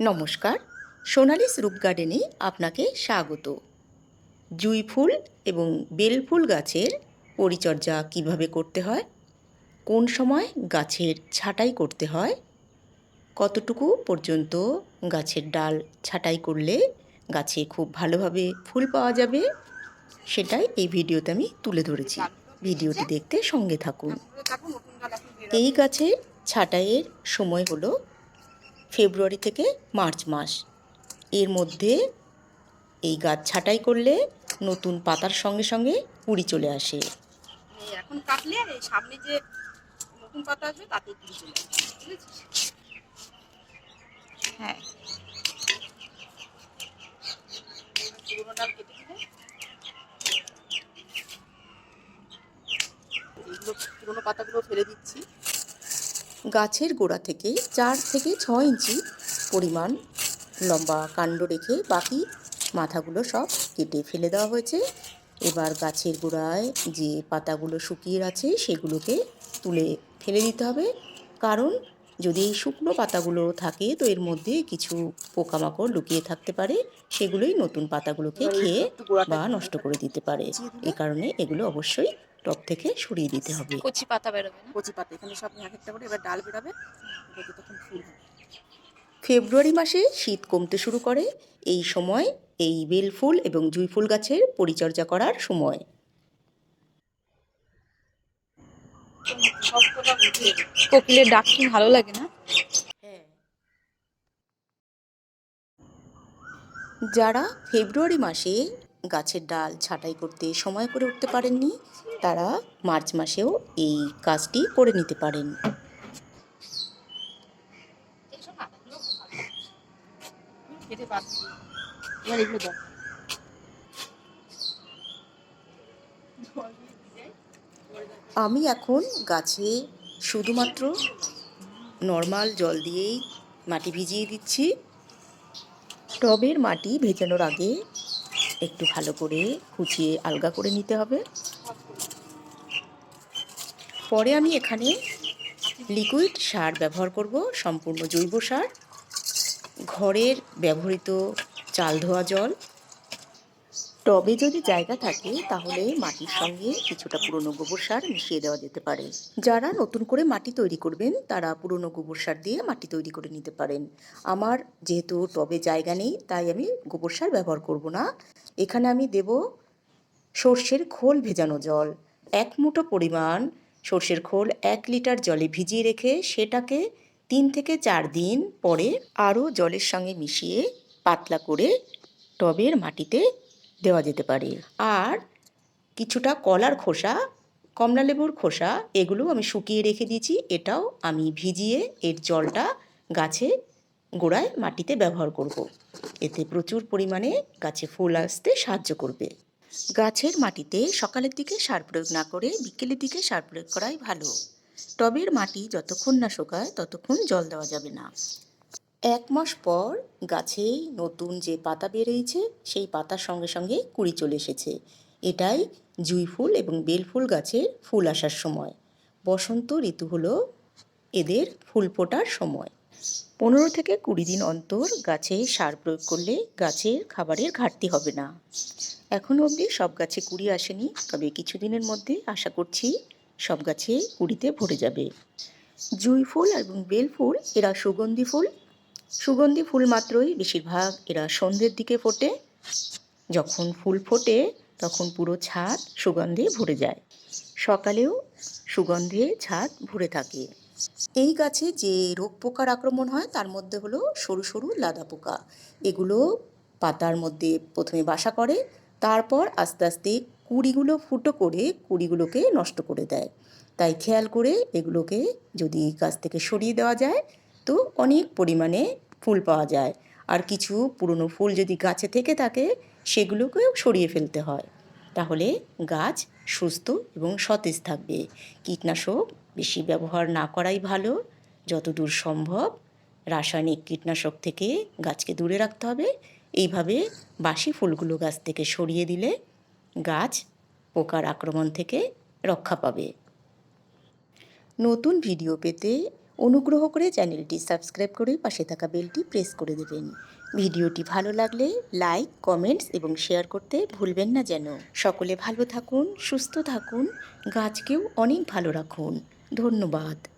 নমস্কার সোনালিস রূপ গার্ডেনে আপনাকে স্বাগত। জুঁই ফুল এবং বেল ফুল গাছের পরিচর্যা কীভাবে করতে হয়? কোন সময় গাছের ছাঁটাই করতে হয়? কতটুকু পর্যন্ত গাছের ডাল ছাঁটাই করলে গাছে খুব ভালোভাবে ফুল পাওয়া যাবে? সেটাই এই ভিডিওতে আমি তুলে ধরেছি। ভিডিওটি দেখতে সঙ্গে থাকুন। এই গাছের ছাঁটাইয়ের সময় হলো ফেব্রুয়ারি থেকে মার্চ মাস। এর মধ্যে এই গাছ ছাঁটাই করলে নতুন পাতার সঙ্গে সঙ্গে কুড়ি চলে আসে। এখন কাটলে সামনে যে নতুন পাতা আসবে, তাতে তুলে চলে আসবে হ্যাঁ। পুরোনো পুরোনো পাতাগুলো ফেলে দিচ্ছি। গাছের গোড়া থেকে চার থেকে ছ ইঞ্চি পরিমাণ লম্বা কাণ্ড রেখে বাকি মাথাগুলো সব কেটে ফেলে দেওয়া হয়েছে। এবার গাছের গোড়ায় যে পাতাগুলো শুকিয়ে আছে সেগুলোকে তুলে ফেলে দিতে হবে। কারণ যদি এই শুকনো পাতাগুলো থাকে তো এর মধ্যে কিছু পোকামাকড় লুকিয়ে থাকতে পারে। সেগুলোই নতুন পাতাগুলোকে খেয়ে বা নষ্ট করে দিতে পারে। এই কারণে এগুলো অবশ্যই টব থেকে সরিয়ে দিতে হবে। কচি পাতা বেরোবে না? কচি পাতা এখানে সব এক একটা করে এবার ডাল বেরোবে। তখন ফুল হবে। ফেব্রুয়ারি মাসে শীত কমতে শুরু করে। এই সময় এই বেল ফুল এবং জুঁই ফুল গাছের পরিচর্যা করার সময়। কোকিলের ডাক কি ভালো লাগে না? যারা ফেব্রুয়ারি মাসে গাছের ডাল ছাঁটাই করতে সময় করে উঠতে পারেননি। তারা মার্চ মাসেও এই কাজটি করে নিতে পারেন। আমি এখন গাছে শুধুমাত্র নর্মাল জল দিয়েই মাটি ভিজিয়ে দিচ্ছি। টবের মাটি ভেজানোর আগে একটু ভালো করে কুচিয়ে আলগা করে নিতে হবে। পরে আমি এখানে লিকুইড সার ব্যবহার করব, সম্পূর্ণ জৈব সার। ঘরের ব্যবহৃত চাল ধোয়া জল। টবে যদি জায়গা থাকে, তাহলে মাটির সঙ্গে কিছুটা পুরনো গোবর সার মিশিয়ে দেওয়া যেতে পারে। যারা নতুন করে মাটি তৈরি করবেন, তারা পুরনো গোবর সার দিয়ে মাটি তৈরি করে নিতে পারেন। আমার যেহেতু টবে জায়গা নেই, তাই আমি গোবর সার ব্যবহার করব না। এখানে আমি দেব সর্ষের খোল ভেজানো জল। এক মুঠো পরিমাণ সর্ষের খোল এক লিটার জলে ভিজিয়ে রেখে সেটাকে তিন থেকে চার দিন পরে আরও জলের সঙ্গে মিশিয়ে পাতলা করে টবের মাটিতে দেওয়া যেতে পারে। আর কিছুটা কলার খোসা কমলালেবুর খোসা, এগুলো আমি শুকিয়ে রেখে দিয়েছি। এটাও আমি ভিজিয়ে এর জলটা গাছে গোড়ায় মাটিতে ব্যবহার করব। এতে প্রচুর পরিমাণে গাছে ফুল আসতে সাহায্য করবে। গাছের মাটিতে সকালের দিকে সার প্রয়োগ না করে বিকেলের দিকে সার প্রয়োগ করাই ভালো। টবের মাটি যতক্ষণ না শোকায় ততক্ষণ জল দেওয়া যাবে না। এক মাস পর গাছে নতুন যে পাতা বেরিয়েছে, সেই পাতার সঙ্গে সঙ্গে কুড়ি চলে এসেছে। এটাই জুঁই ফুল এবং বেল ফুল গাছের ফুল আসার সময়। বসন্ত ঋতু হলো এদের ফুল ফোটার সময়। পনেরো থেকে কুড়ি দিন অন্তর গাছে সার প্রয়োগ করলে গাছের খাবারের ঘাটতি হবে না। এখনও অবধি সব গাছে কুড়ি আসেনি, তবে কিছুদিনের মধ্যে আশা করছি সব গাছে কুড়িতে ভরে যাবে। জুঁই ফুল এবং বেল ফুল এরা সুগন্ধি ফুল সুগন্ধি ফুল মাত্রই বেশিরভাগ। এরা সন্ধ্যের দিকে ফোটে। যখন ফুল ফোটে, তখন পুরো ছাদ সুগন্ধে ভরে যায়। সকালেও সুগন্ধে ছাদ ভরে থাকে। এই গাছে যে রোগ পোকার আক্রমণ হয়, তার মধ্যে হলো সরু সরু লাদা পোকা। এগুলো পাতার মধ্যে প্রথমে বাসা করে, তারপর আস্তে আস্তে কুড়িগুলো ফুটো করে কুড়িগুলোকে নষ্ট করে দেয়। তাই খেয়াল করে এগুলোকে যদি গাছ থেকে সরিয়ে দেওয়া যায় তো অনেক পরিমাণে ফুল পাওয়া যায়। আর কিছু পুরনো ফুল যদি গাছে থেকে থাকে, সেগুলোকেও সরিয়ে ফেলতে হয়। তাহলে গাছ সুস্থ এবং সতেজ থাকবে। কীটনাশক বেশি ব্যবহার না করাই ভালো। যতদূর সম্ভব রাসায়নিক কীটনাশক থেকে গাছকে দূরে রাখতে হবে। এইভাবে বাসি ফুলগুলো গাছ থেকে সরিয়ে দিলে গাছ পোকার আক্রমণ থেকে রক্ষা পাবে। নতুন ভিডিও পেতে অনুগ্রহ করে চ্যানেলটি সাবস্ক্রাইব করে পাশে থাকা বেলটি প্রেস করে দেবেন। ভিডিওটি ভালো লাগলে লাইক, কমেন্টস এবং শেয়ার করতে ভুলবেন না যেন। সকলে ভালো থাকুন, সুস্থ থাকুন, গাছকেও অনেক ভালো রাখুন। ধন্যবাদ।